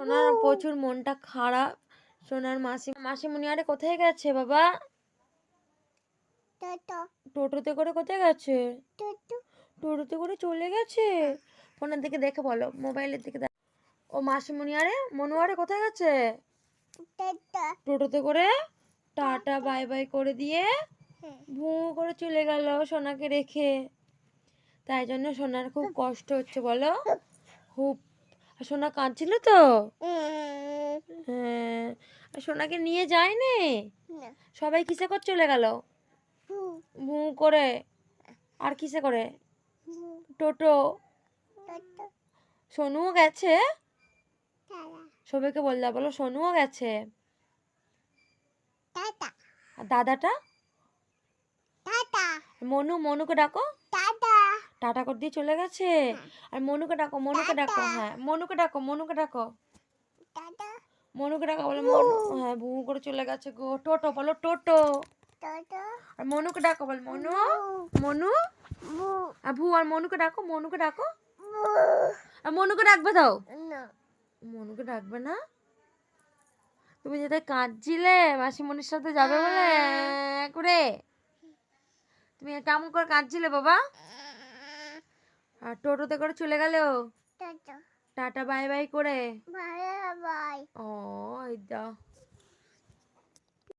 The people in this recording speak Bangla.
সোনার প্রচুর মনটা খারাপ। সোনার মাসি মাসিমণি আরে কোথায় গেছে বাবা? টোটোতে করে কোথায় গেছে? টোটোতে করে চলে গেছে? ফোনের দিকে দেখে বলো মোবাইলের দিকে ও মাসিমণি আরে মনু আরে কোথায় গেছে? টোটোতে করে টাটা বাই বাই করে দিয়ে ভু করে চলে গেল সোনাকে রেখে। তাই জন্য সোনার খুব কষ্ট হচ্ছে বলো। খুব আর সোনা কাঁদছিল তো? হ্যাঁ আর সোনাকে নিয়ে যায়নি? সবাই কিসে করে চলে গেল? ভু। করে। আর কিসে করে? টোটো। সোনুও গেছে? সবাইকে বললে বলো সোনুও গেছে? আর দাদাটা? মনু মনুকে ডাকো। টাটা করে দিয়ে চলে গেছে? আর মনুকে ডাকো মনুকে ডাকো হ্যাঁ মনুকে ডাকো মনুকে ডাকো। মনুকে ডাকো বলে মনু হ্যাঁ ভু করে চলে গেছে গো। টোটো বলো টোটো। আর মনুকে ডাকো বল মনু। মনু? আর ভু আর মনুকে ডাকো মনুকে ডাকো। আর মনুকে ডাকবে দাও? মনুকে ডাকবে না? তুমি যেটা কাঁদছিলে মাসিমণির সাথে যাবে বলে? করে। তুমি কেমন করে কাঁদছিলে বাবা? আর টোটোতে করে চলে গেল টাটা বাই বাই করে। Bye bye. ও এই দাও।